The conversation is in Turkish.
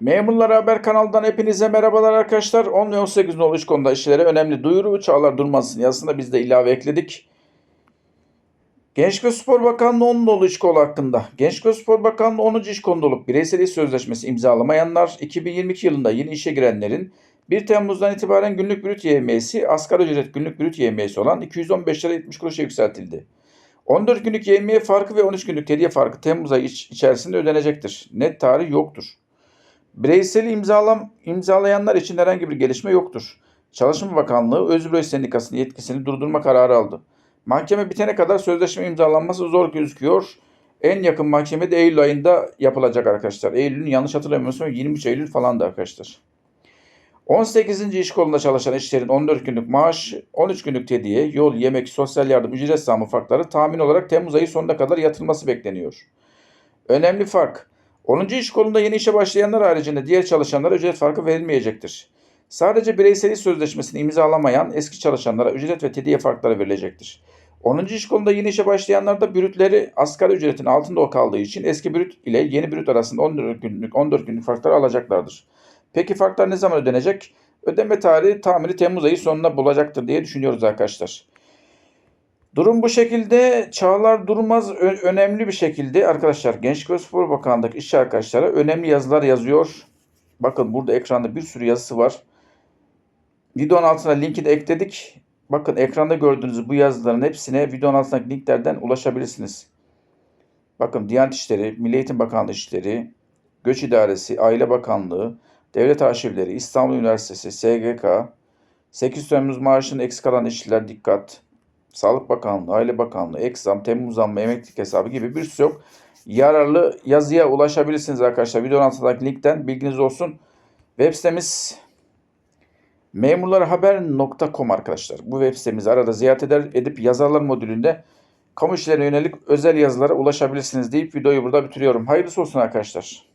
Memurlar Haber kanalından hepinize merhabalar arkadaşlar. 10 ve 18 nolu iş konuda işlere önemli duyuru Çağlar Durmaz'ın yazısında biz de ilave ekledik. Gençlik ve Spor Bakanlığı 10 nolu iş kolu hakkında. Gençlik ve Spor Bakanlığı 10. iş konulu olup bireysel iş sözleşmesi imzalamayanlar 2022 yılında yeni işe girenlerin 1 Temmuz'dan itibaren günlük brüt yevmiyesi asgari ücret günlük brüt yevmiyesi olan 215 lira 70 kuruşa yükseltildi. 14 günlük yevmiye farkı ve 13 günlük hediye farkı Temmuz ayı iç- içerisinde ödenecektir. Net tarih yoktur. Bireysel imzalam, imzalayanlar için herhangi bir gelişme yoktur. Çalışma Bakanlığı Özbüro Sendikası'nın yetkisini durdurma kararı aldı. Mahkeme bitene kadar sözleşme imzalanması zor gözüküyor. En yakın mahkeme de Eylül ayında yapılacak arkadaşlar. Eylül'ün yanlış hatırlamıyorsam 23 Eylül falan da arkadaşlar. 18. iş kolunda çalışan işçilerin 14 günlük maaş, 13 günlük hediye, yol, yemek, sosyal yardım, ücret zammı farkları tahmin olarak Temmuz ayı sonuna kadar yatırılması bekleniyor. Önemli fark. 10. iş kolunda yeni işe başlayanlar haricinde diğer çalışanlara ücret farkı verilmeyecektir. Sadece bireysel iş sözleşmesini imzalamayan eski çalışanlara ücret ve hediye farkları verilecektir. 10. iş kolunda yeni işe başlayanlar da brütleri asgari ücretin altında o kaldığı için eski brüt ile yeni brüt arasında 14 günlük 14 günlük farkları alacaklardır. Peki farklar ne zaman ödenecek? Ödeme tarihi tahmini Temmuz ayı sonuna bulacaktır diye düşünüyoruz arkadaşlar. Durum bu şekilde. Çağlar Durmaz önemli bir şekilde arkadaşlar Gençlik ve Spor Bakanlığı'ndaki işçi arkadaşlara önemli yazılar yazıyor. Bakın burada ekranda bir sürü yazısı var. Videonun altına linki de ekledik. Bakın ekranda gördüğünüz bu yazıların hepsine videonun altındaki linklerden ulaşabilirsiniz. Bakın Diyanet İşleri, Milli Eğitim Bakanlığı İşleri, Göç İdaresi, Aile Bakanlığı, Devlet Arşivleri, İstanbul Üniversitesi, SGK, 8 Temmuz maaşının eksik kalan işçiler dikkat, Sağlık Bakanlığı, Aile Bakanlığı, Eksam, Temmuz zammı, emeklilik hesabı gibi bir sürü yok. Yararlı yazıya ulaşabilirsiniz arkadaşlar. Videonun altındaki linkten bilginiz olsun. Web sitemiz memurlarhaber.com arkadaşlar. Bu web sitemizi arada ziyaret eder edip yazarlar modülünde kamu işlerine yönelik özel yazılara ulaşabilirsiniz deyip videoyu burada bitiriyorum. Hayırlısı olsun arkadaşlar.